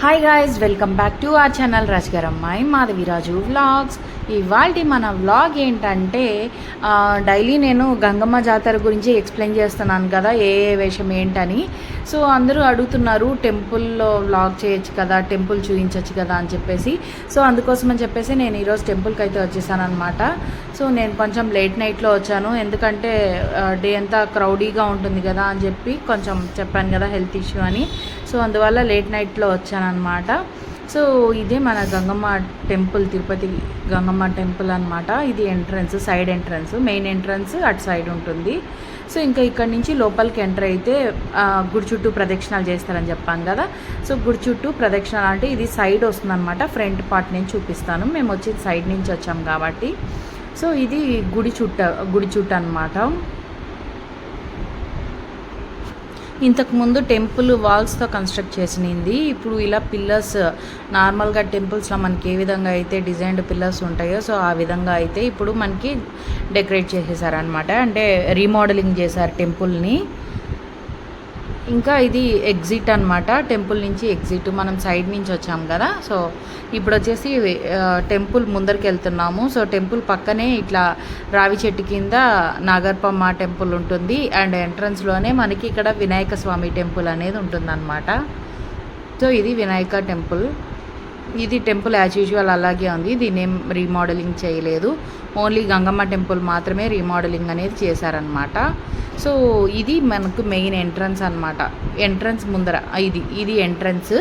Hi guys welcome back to our channel రాజగారమ్మాయి Madhavi Raju vlogs ఇవాళ మన vlog ఏంటంటే డైలీ నేను గంగమ్మ జాతర గురించి ఎక్స్ప్లెయిన్ చేస్తున్నాను కదా ఏ ఏ వేషం ఏంటని. సో అందరూ అడుగుతున్నారు టెంపుల్లో వ్లాగ్ చేయొచ్చు కదా టెంపుల్ చూపించవచ్చు కదా అని చెప్పేసి. సో అందుకోసం అని చెప్పేసి నేను ఈరోజు టెంపుల్కి అయితే వచ్చేసాను అనమాట సో నేను కొంచెం లేట్ నైట్లో వచ్చాను. ఎందుకంటే డే అంతా క్రౌడీగా ఉంటుంది కదా అని చెప్పి కొంచెం చెప్పాను కదా హెల్త్ ఇష్యూ అని. సో అందువల్ల లేట్ నైట్లో వచ్చానమాట సో ఇదే మన గంగమ్మ టెంపుల్ తిరుపతి గంగమ్మ టెంపుల్ అనమాట ఇది entrance side entrance main entrance అటు సైడ్ ఉంటుంది. సో ఇంకా ఇక్కడ నుంచి లోపలికి ఎంటర్ అయితే గుడి చుట్టూ ప్రదక్షిణాలు చేస్తారని చెప్పాను కదా. సో గుడి చుట్టూ ప్రదక్షిణాలు అంటే ఇది సైడ్ వస్తుందన్నమాట. ఫ్రంట్ పార్ట్ నుంచి చూపిస్తాను. మేము వచ్చి సైడ్ నుంచి వచ్చాం కాబట్టి. సో ఇది గుడి చుట్ట గుడి చుట్ట అనమాట ఇంతకు ముందు టెంపుల్ వాల్స్తో కన్స్ట్రక్ట్ చేసినది. ఇప్పుడు ఇలా పిల్లర్స్ నార్మల్గా టెంపుల్స్లో మనకి ఏ విధంగా అయితే డిజైన్డ్ పిల్లర్స్ ఉంటాయో సో ఆ విధంగా అయితే ఇప్పుడు మనకి డెకరేట్ చేసేసారనమాట అంటే రీమోడలింగ్ చేశారు టెంపుల్ని. ఇంకా ఇది ఎగ్జిట్ అన్నమాట. టెంపుల్ నుంచి ఎగ్జిట్ మనం సైడ్ నుంచి వచ్చాం కదా. సో ఇప్పుడు వచ్చేసి టెంపుల్ ముందరికి వెళ్తున్నాము. సో టెంపుల్ పక్కనే ఇట్లా రావి చెట్టు కింద నాగర్పమ్మ టెంపుల్ ఉంటుంది. అండ్ ఎంట్రన్స్లోనే మనకి ఇక్కడ వినాయక స్వామి టెంపుల్ అనేది ఉంటుందన్నమాట. సో ఇది వినాయక టెంపుల్ ఇది టెంపుల్ యాజ్ యూజువల్ అలాగే ఉంది. దీన్ని ఏం రీమోడలింగ్ చేయలేదు. ఓన్లీ గంగమ్మ టెంపుల్ మాత్రమే రీమోడలింగ్ అనేది చేశారనమాట సో ఇది మనకు మెయిన్ ఎంట్రన్స్ అనమాట ఎంట్రన్స్ ముందర ఇది ఇది ఎంట్రన్స్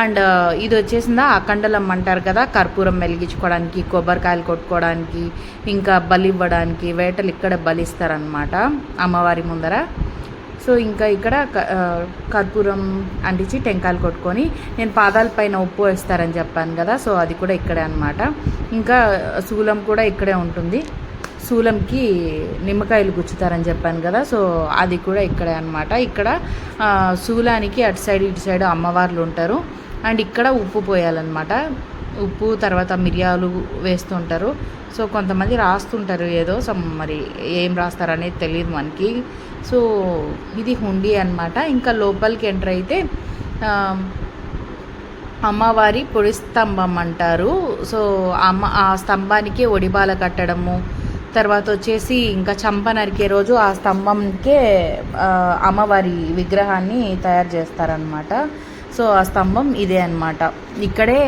అండ్ uh, ఇది వచ్చేసిందా అఖండలం అంటారు కదా కర్పూరం వెలిగించుకోవడానికి కొబ్బరికాయలు కొట్టుకోవడానికి ఇంకా బలి ఇవ్వడానికి వేటలు ఇక్కడ బలిస్తారనమాట అమ్మవారి ముందర. సో ఇంకా ఇక్కడ క- కర్పూరం అంటించి టెంకాయలు కొట్టుకొని నేను పాదాల పైన ఉప్పు వేస్తారని చెప్పాను కదా సో అది కూడా ఇక్కడే అనమాట ఇంకా శూలం కూడా ఇక్కడే ఉంటుంది. శూలంకి నిమ్మకాయలు గుచ్చుతారని చెప్పాను కదా సో అది కూడా ఇక్కడే అనమాట ఇక్కడ శూలానికి అటు సైడ్ ఇటు సైడ్ అమ్మవార్లు ఉంటారు. అండ్ ఇక్కడ ఉప్పు పోయాలన్నమాట. ఉప్పు తర్వాత మిరియాలు వేస్తుంటారు. సో కొంతమంది రాస్తుంటారు ఏదో సమ్ మరి ఏం రాస్తారు అనేది తెలియదు మనకి. సో ఇది హుండీ అన్నమాట. ఇంకా లోపలికి ఎంటర్ అయితే అమ్మవారి పొడి స్తంభం అంటారు. సో అమ్మ ఆ స్తంభానికి ఒడిబాల కట్టడము తర్వాత వచ్చేసి ఇంకా చంప నరికే రోజు ఆ స్తంభంకే అమ్మవారి విగ్రహాన్ని తయారు చేస్తారనమాట సో ఆ స్తంభం ఇదే అన్నమాట. ఇక్కడే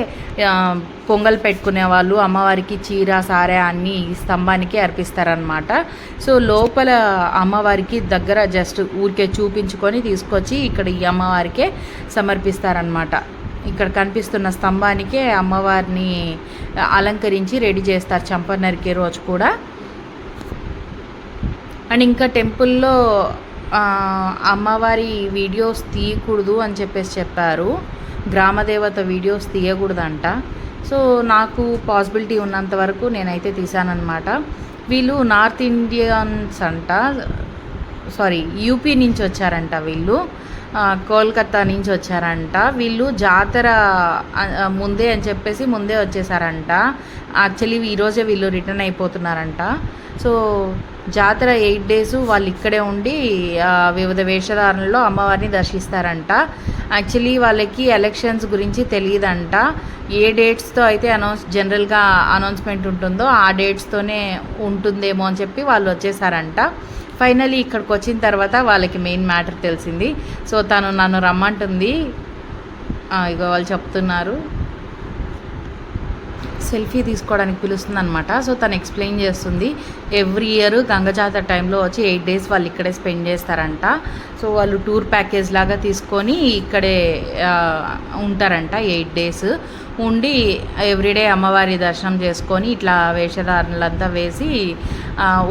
పొంగల్ పెట్టుకునే వాళ్ళు అమ్మవారికి చీర సారే అన్ని ఈ స్తంభానికి అర్పిస్తారనమాట సో లోపల అమ్మవారికి దగ్గర జస్ట్ ఊరికే చూపించుకొని తీసుకొచ్చి ఇక్కడ ఈ అమ్మవారికే సమర్పిస్తారనమాట ఇక్కడ కనిపిస్తున్న స్తంభానికే అమ్మవారిని అలంకరించి రెడీ చేస్తారు చంప నరికే రోజు కూడా. అండ్ ఇంకా టెంపుల్లో అమ్మవారి వీడియోస్ తీయకూడదు అని చెప్పేసి చెప్పారు. గ్రామదేవత వీడియోస్ తీయకూడదంట. సో నాకు పాసిబిలిటీ ఉన్నంత వరకు నేనైతే తీసానన్నమాట వీళ్ళు నార్త్ ఇండియన్స్ అంట సారీ యూపీ నుంచి వచ్చారంట వీళ్ళు. కోల్కతా నుంచి వచ్చారంట. వీళ్ళు జాతర ముందే అని చెప్పేసి ముందే వచ్చేసారంట. యాక్చువల్లీ ఈరోజే వీళ్ళు రిటర్న్ అయిపోతున్నారంట. సో జాతర ఎయిట్ డేస్ వాళ్ళు ఇక్కడే ఉండి వివిధ వేషధారణలో అమ్మవారిని దర్శిస్తారంట. యాక్చువల్లీ వాళ్ళకి ఎలక్షన్స్ గురించి తెలియదంట. ఏ డేట్స్తో అయితే అనౌన్స్ జనరల్గా అనౌన్స్మెంట్ ఉంటుందో ఆ డేట్స్తోనే ఉంటుందేమో అని చెప్పి వాళ్ళు వచ్చేసారంట. ఫైనలీ ఇక్కడికి వచ్చిన తర్వాత వాళ్ళకి మెయిన్ మ్యాటర్ తెలిసింది. సో తను నన్ను రమ్మంటుంది. ఆ, ఇగో వాళ్ళు చెప్తున్నారు. సెల్ఫీ తీసుకోవడానికి పిలుస్తుంది అనమాట సో తను ఎక్స్ప్లెయిన్ చేస్తుంది. ఎవ్రీ ఇయర్ గంగజాతర టైంలో వచ్చి ఎయిట్ డేస్ వాళ్ళు ఇక్కడే స్పెండ్ చేస్తారంట. సో వాళ్ళు టూర్ ప్యాకేజ్ లాగా తీసుకొని ఇక్కడే ఉంటారంట ఎయిట్ డేస్ ఉండి ఎవ్రీడే అమ్మవారి దర్శనం చేసుకొని ఇట్లా వేషధారణలంతా వేసి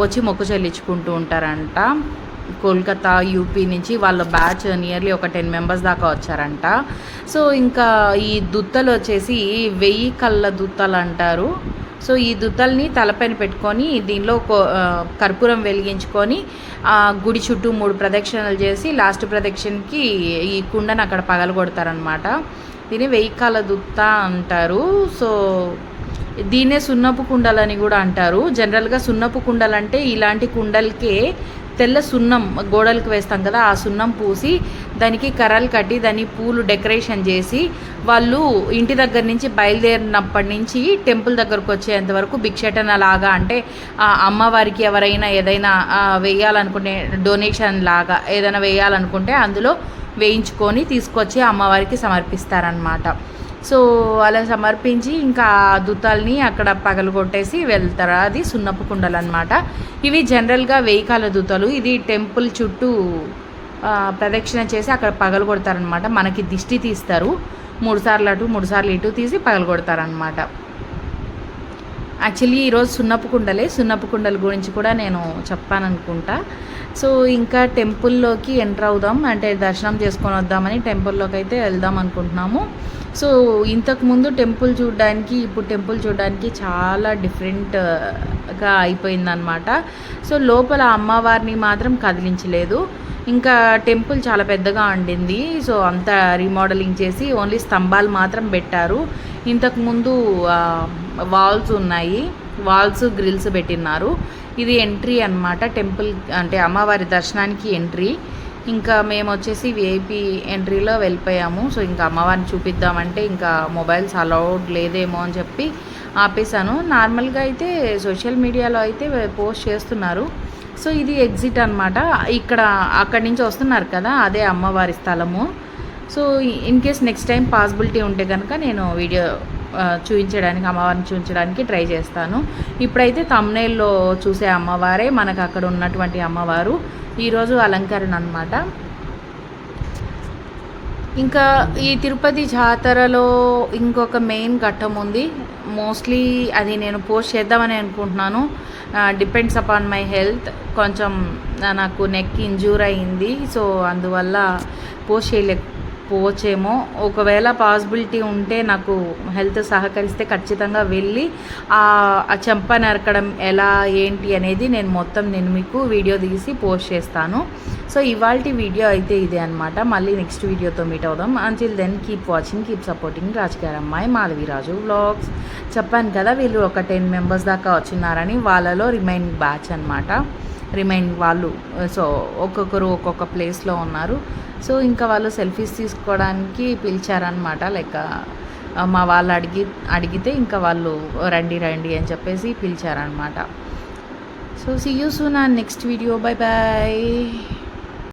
వచ్చి మొక్కు చెల్లించుకుంటూ ఉంటారంట. కోల్కతా యూపీ నుంచి వాళ్ళ బ్యాచ్ నియర్లీ ఒక టెన్ మెంబర్స్ దాకా వచ్చారంట. సో ఇంకా ఈ దుత్తలు వచ్చేసి వెయ్యి కళ్ళ దుత్తలు అంటారు. సో ఈ దుత్తల్ని తలపైన పెట్టుకొని దీనిలో కర్పూరం వెలిగించుకొని ఆ గుడి చుట్టూ మూడు ప్రదక్షిణలు చేసి లాస్ట్ ప్రదక్షిణకి ఈ కుండను అక్కడ పగలగొడతారనమాట దీన్ని వెయ్యి కాళ్ళ దుత్త అంటారు. సో దీన్నే సున్నపు కుండలని కూడా అంటారు. జనరల్గా సున్నపు కుండలు అంటే ఇలాంటి కుండలకే తెల్ల సున్నం గోడలకు వేస్తాం కదా ఆ సున్నం పూసి దానికి కర్రలు కట్టి దాన్ని పూలు డెకరేషన్ చేసి వాళ్ళు ఇంటి దగ్గర నుంచి బయలుదేరినప్పటి నుంచి టెంపుల్ దగ్గరకు వచ్చేంత వరకు భిక్షటన లాగా అంటే ఆ అమ్మవారికి ఎవరైనా ఏదైనా వేయాలనుకునే డొనేషన్ లాగా ఏదైనా వేయాలనుకుంటే అందులో వేయించుకొని తీసుకొచ్చి అమ్మవారికి సమర్పిస్తారనమాట సో అలా సమర్పించి ఇంకా ఆ దుతాల్ని అక్కడ పగలగొట్టేసి వెళ్తారు. అది సున్నపు కుండలు అనమాట ఇవి జనరల్గా వెయ్యికాల దుతాలు. ఇది టెంపుల్ చుట్టూ ప్రదక్షిణ చేసి అక్కడ పగలగొడతారనమాట మనకి దిష్టి తీస్తారు. మూడు సార్లు అటు మూడు సార్లు ఇటు తీసి పగలగొడతారనమాట యాక్చువల్లీ ఈరోజు సున్నపు కుండలే. సున్నపు కుండల గురించి కూడా నేను చెప్పాననుకుంటా సో ఇంకా టెంపుల్లోకి ఎంటర్ అవుదాం. అంటే దర్శనం చేసుకొని వద్దామని టెంపుల్లోకి అయితే వెళ్దాం అనుకుంటున్నాము. సో ఇంతకుముందు టెంపుల్ చూడడానికి ఇప్పుడు టెంపుల్ చూడడానికి చాలా డిఫరెంట్గా అయిపోయిందనమాట సో లోపల అమ్మవారిని మాత్రం కదిలించలేదు. ఇంకా టెంపుల్ చాలా పెద్దగా ఉండింది సో అంతా రీమోడలింగ్ చేసి ఓన్లీ స్తంభాలు మాత్రం పెట్టారు. ఇంతకుముందు వాల్స్ ఉన్నాయి. వాల్స్ గ్రిల్స్ పెట్టినారు ఇది ఎంట్రీ అన్నమాట. టెంపుల్ అంటే అమ్మవారి దర్శనానికి ఎంట్రీ. ఇంకా మేము వచ్చేసి విఐపి ఎంట్రీలో వెళ్ళిపోయాము. సో ఇంకా అమ్మవారిని చూపిద్దామంటే ఇంకా మొబైల్స్ అలౌడ్ లేదేమో అని చెప్పి ఆపేసాను నార్మల్గా అయితే సోషల్ మీడియాలో అయితే పోస్ట్ చేస్తున్నారు. సో ఇది ఎగ్జిట్ అనమాట ఇక్కడ అక్కడి నుంచి వస్తున్నారు కదా అదే అమ్మవారి స్థలము. So in case next time possibility ఉంటే కనుక నేను వీడియో చూపించడానికి అమ్మవారిని చూపించడానికి ట్రై చేస్తాను. ఇప్పుడైతే తమ్నేల్లో చూసే అమ్మవారే మనకు అక్కడ ఉన్నటువంటి అమ్మవారు. ఈరోజు అలంకరణ అనమాట ఇంకా ఈ తిరుపతి జాతరలో ఇంకొక మెయిన్ ఘట్టం ఉంది. మోస్ట్లీ అది నేను పోస్ట్ చేద్దామని అనుకుంటున్నాను. డిపెండ్స్ అపాన్ మై హెల్త్ కొంచెం నాకు నెక్ ఇంజూర్ అయింది. సో అందువల్ల పోస్ట్ పోవచ్చేమో. ఒకవేళ పాసిబిలిటీ ఉంటే నాకు హెల్త్ సహకరిస్తే ఖచ్చితంగా వెళ్ళి ఆ చెంప నరకడం ఎలా ఏంటి అనేది నేను మొత్తం నేను మీకు వీడియో తీసి పోస్ట్ చేస్తాను. సో ఇవాళ వీడియో అయితే ఇదే అనమాట మళ్ళీ నెక్స్ట్ వీడియోతో మీట్ అవుదాం. Until then keep watching keep supporting రాజకీయ అమ్మాయి మాధవిరాజు వ్లాగ్స్ చెప్పాను కదా వీళ్ళు ఒక టెన్ మెంబర్స్ దాకా వచ్చినారని వాళ్ళలో రిమైనింగ్ బ్యాచ్ అనమాట రిమైన్ వాళ్ళు సో ఒక్కొక్కరు ఒక్కొక్క ప్లేస్లో ఉన్నారు. సో ఇంకా వాళ్ళు సెల్ఫీస్ తీసుకోవడానికి పిలిచారనమాట లైక్ మా వాళ్ళు అడిగి అడిగితే ఇంకా వాళ్ళు రండి రండి అని చెప్పేసి పిలిచారనమాట so see you soon next video bye bye